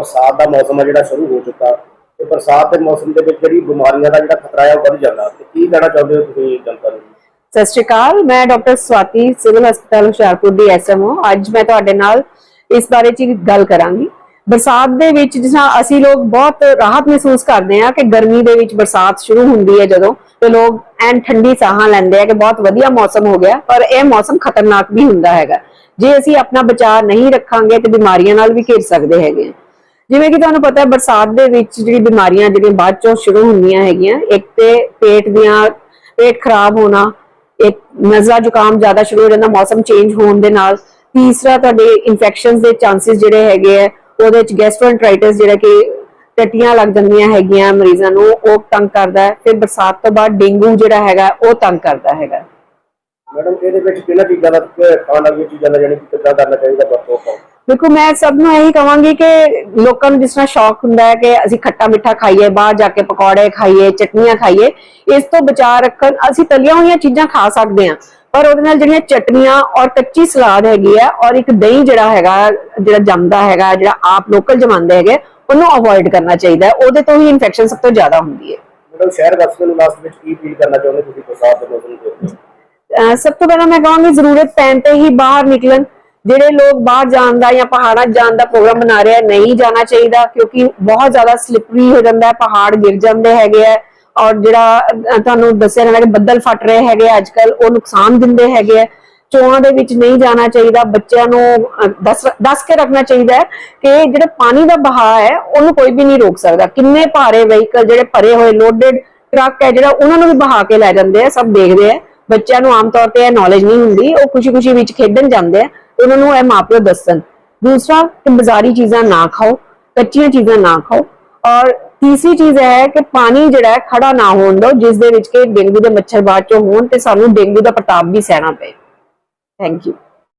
ਬਰਸਾਤ ਦਾ ਮੌਸਮ ਆ ਜਿਹੜਾ ਸ਼ੁਰੂ ਹੋ ਚੁੱਕਾ ਤੇ ਬਰਸਾਤ ਦੇ ਮੌਸਮ ਦੇ ਵਿੱਚ ਜਿਹੜੀ ਬਿਮਾਰੀਆਂ ਦਾ ਜਿਹੜਾ ਖਤਰਾ ਹੈ ਉਹ ਵੱਧ ਜਾਂਦਾ। ਤੇ ਕੀ ਕਹਿਣਾ ਚਾਹੁੰਦੇ ਹੋ ਤੁਸੀਂ ਜਨਤਾ ਨੂੰ ਸਤਿ ਸ਼੍ਰੀ ਅਕਾਲ, ਮੈਂ ਡਾਕਟਰ ਸਵਾਤੀ, ਸਿਵਲ ਹਸਪਤਾਲ ਹੁਸ਼ਿਆਰਪੁਰ ਦੀ ਐਸਐਮਓ। ਅੱਜ ਮੈਂ ਤੁਹਾਡੇ ਨਾਲ ਇਸ ਬਾਰੇ ਚ ਗੱਲ ਕਰਾਂਗੀ। ਬਰਸਾਤ ਦੇ ਵਿੱਚ ਜਿਸ ਤਰ੍ਹਾਂ ਅਸੀਂ ਲੋਕ ਬਹੁਤ ਰਾਹਤ ਮਹਿਸੂਸ ਕਰਦੇ ਆ ਕਿ ਗਰਮੀ ਦੇ ਵਿੱਚ ਬਰਸਾਤ ਸ਼ੁਰੂ ਹੁੰਦੀ ਹੈ ਜਦੋਂ ਤੇ ਲੋਕ ਐਨ ਠੰਡੀ ਸਾਹਾਂ ਲੈਂਦੇ ਆ ਕਿ ਬਹੁਤ ਵਧੀਆ ਮੌਸਮ ਹੋ ਗਿਆ, ਪਰ ਇਹ ਮੌਸਮ ਖਤਰਨਾਕ ਵੀ ਹੁੰਦਾ ਹੈਗਾ। ਜੇ ਅਸੀਂ ਆਪਣਾ ਬਚਾਅ ਨਹੀਂ ਰੱਖਾਂਗੇ ਤੇ ਬਿਮਾਰੀਆਂ ਨਾਲ ਵੀ ਘਿਰ ਸਕਦੇ ਹੈਗੇ ਜਿਵੇਂ ਕਿ ਤੁਹਾਨੂੰ ਪਤਾ ਹੈ, ਬਰਸਾਤ ਦੇ ਵਿੱਚ ਜਿਹੜੀ ਬਿਮਾਰੀਆਂ ਜਿਹੜੀਆਂ ਬਾਅਦ ਚੋਂ ਸ਼ੁਰੂ ਹੁੰਦੀਆਂ ਹੈਗੀਆਂ, ਇੱਕ ਤੇ ਪੇਟ ਦੀਆਂ, ਪੇਟ ਖਰਾਬ ਹੋਣਾ, ਇੱਕ ਨਜ਼ਲਾ ਜ਼ੁਕਾਮ ਜ਼ਿਆਦਾ ਸ਼ੁਰੂ ਹੋ ਜਾਂਦਾ, ਮੌਸਮ ਚੇਂਜ ਹੋਣ ਦੇ ਨਾਲ। ਤੀਸਰਾ, ਤੁਹਾਡੇ ਇਨਫੈਕਸ਼ਨਸ ਦੇ ਚਾਂਸਸ ਜਿਹੜੇ ਹੈਗੇ ਆ ਉਹਦੇ ਵਿੱਚ ਗੈਸਟ੍ਰੋਐਂਟਰਾਈਟਿਸ ਜਿਹੜਾ ਕਿ ਟੱਟੀਆਂ ਲੱਗ ਜਾਂਦੀਆਂ ਹੈਗੀਆਂ ਮਰੀਜ਼ਾਂ ਨੂੰ, ਉਹ ਤੰਗ ਕਰਦਾ ਹੈ। ਫਿਰ ਬਰਸਾਤ ਤੋਂ ਬਾਅਦ ਡੇਂਗੂ ਜਿਹੜਾ ਹੈਗਾ, ਉਹ ਤੰਗ ਕਰਦਾ ਹੈਗਾ। ਮੈਡਮ, ਇਹਦੇ ਵਿੱਚ ਕਿਹਨਾਂ ਚੀਜ਼ਾਂ ਦਾ ਤੇ ਖਾਣ ਚੀਜ਼ਾਂ ਦਾ ਯਾਨੀ ਕਿ ਕਿੱਦਾਂ ਕਰਨਾ ਚਾਹੀਦਾ, ਵਰਤੋਂ ਦੇਖੋ ਮੈਂ ਸਭ ਨੂੰ ਇਹੀ ਕਹਾਂਗੀ ਕਿ ਲੋਕਾਂ ਨੂੰ ਜਿਸ ਤਰ੍ਹਾਂ ਸ਼ੌਕ ਹੁੰਦਾ ਹੈ ਕਿ ਅਸੀਂ ਖੱਟਾ ਮਿੱਠਾ ਖਾਈਏ ਬਾਹਰ ਜਾ ਕੇ ਪਕੌੜੇ ਖਾਈਏ ਚਟਨੀਆਂ ਖਾਈਏ ਇਸ ਤੋਂ ਬਚਾਅ ਰੱਖਣ ਅਸੀਂ ਤਲੀਆਂ ਹੋਈਆਂ ਚੀਜ਼ਾਂ ਖਾ ਸਕਦੇ ਹਾਂ। ਪਰ ਉਹਦੇ ਨਾਲ ਜਿਹੜੀਆਂ ਚਟਨੀਆਂ ਔਰ ਕੱਚੀ ਸਲਾਦ ਹੈਗੀ ਹੈ ਔਰ ਇੱਕ ਦਹੀਂ ਜਿਹੜਾ ਹੈਗਾ ਜਿਹੜਾ ਜੰਮਦਾ ਹੈਗਾ ਜਿਹੜਾ ਆਪ ਲੋਕਲ ਜਮਾਂਦੇ ਹੈਗੇ ਉਹਨੂੰ ਅਵੋਇਡ ਕਰਨਾ ਚਾਹੀਦਾ ਉਹਦੇ ਤੋਂ ਹੀ ਇਨਫੈਕਸ਼ਨ ਸਭ ਤੋਂ ਜ਼ਿਆਦਾ ਹੁੰਦੀ ਹੈ। ਮੈਡਮ ਸ਼ਹਿਰ ਵਾਸੀਆਂ ਨੂੰ ਲਾਸਟ ਵਿੱਚ ਕੀ ਫੀਲ ਕਰਨਾ ਚਾਹੁੰਦੇ ਤੁਸੀਂ ਬਰਸਾਤ ਦੇ ਮੌਸਮ ਦੇ ਵਿੱਚ ਅਹ ਸਭ ਤੋਂ ਪਹਿਲਾਂ ਮੈਂ ਕਹਾਂਗੀ ਜ਼ਰੂਰਤ ਪੈਣ ਤੇ ਹੀ ਬਾਹਰ ਨਿਕਲਣ। ਜਿਹੜੇ ਲੋਕ ਬਾਹਰ ਜਾਣ ਦਾ ਜਾਂ ਪਹਾੜਾਂ ਜਾਣ ਦਾ ਪ੍ਰੋਗਰਾਮ ਬਣਾ ਰਹੇ ਨਹੀਂ ਜਾਣਾ ਚਾਹੀਦਾ ਕਿਉਂਕਿ ਬਹੁਤ ਜ਼ਿਆਦਾ ਸਲਿਪਰੀ ਹੋ ਜਾਂਦਾ ਹੈ, ਪਹਾੜ ਗਿਰ ਜਾਂਦੇ ਹੈਗੇ ਆ ਔਰ ਜਿਹੜਾ ਤੁਹਾਨੂੰ ਦੱਸਿਆ ਜਾਂਦਾ ਕਿ ਬੱਦਲ ਫਟ ਰਹੇ ਹੈਗੇ ਅੱਜ ਕੱਲ ਉਹ ਨੁਕਸਾਨ ਦਿੰਦੇ ਹੈਗੇ ਆ ਚੋਣਾਂ ਦੇ ਵਿੱਚ ਨਹੀਂ ਜਾਣਾ ਚਾਹੀਦਾ, ਬੱਚਿਆਂ ਨੂੰ ਦੱਸ ਕੇ ਰੱਖਣਾ ਚਾਹੀਦਾ ਹੈ ਕਿ ਜਿਹੜਾ ਪਾਣੀ ਦਾ ਬਹਾਅ ਹੈ, ਉਹਨੂੰ ਕੋਈ ਵੀ ਨਹੀਂ ਰੋਕ ਸਕਦਾ। ਕਿੰਨੇ ਭਾਰੇ ਵਹੀਕਲ ਜਿਹੜੇ ਭਰੇ ਹੋਏ ਲੋਡਡ ਟਰੱਕ ਹੈ ਜਿਹੜਾ, ਉਹਨਾਂ ਨੂੰ ਵੀ ਬਹਾ ਕੇ ਲੈ ਜਾਂਦੇ ਆ ਸਭ ਦੇਖਦੇ ਆ ਬੱਚਿਆਂ ਨੂੰ ਆਮ ਤੌਰ ਤੇ ਇਹ ਨੌਲੇਜ ਨਹੀਂ ਹੁੰਦੀ, ਉਹ ਖੁਸ਼ੀ-ਖੁਸ਼ੀ ਵਿੱਚ ਖੇਡਣ ਜਾਂਦੇ ਆ ਉਹਨਾਂ ਨੂੰ ਇਹ ਮਾਪਿਓ ਦੱਸਣ ਦੂਸਰਾ ਕਿ ਬਾਜ਼ਾਰੀ ਚੀਜ਼ਾਂ ਨਾ ਖਾਓ ਕੱਚੀਆਂ ਚੀਜ਼ਾਂ ਨਾ ਖਾਓ ਔਰ ਤੀਸਰੀ ਚੀਜ਼ ਇਹ ਹੈ ਕਿ ਪਾਣੀ ਜਿਹੜਾ ਹੈ ਖੜਾ ਨਾ ਹੋਣ ਦਿਓ ਜਿਸ ਦੇ ਵਿੱਚ ਕਿ ਡੇਂਗੂ ਦੇ ਮੱਛਰ ਬਾਅਦ ਚੋਂ ਹੋਣ ਤੇ ਸਾਨੂੰ ਡੇਂਗੂ ਦਾ ਪ੍ਰਤਾਪ ਵੀ ਸਹਿਣਾ ਪਏ ਥੈਂਕ ਯੂ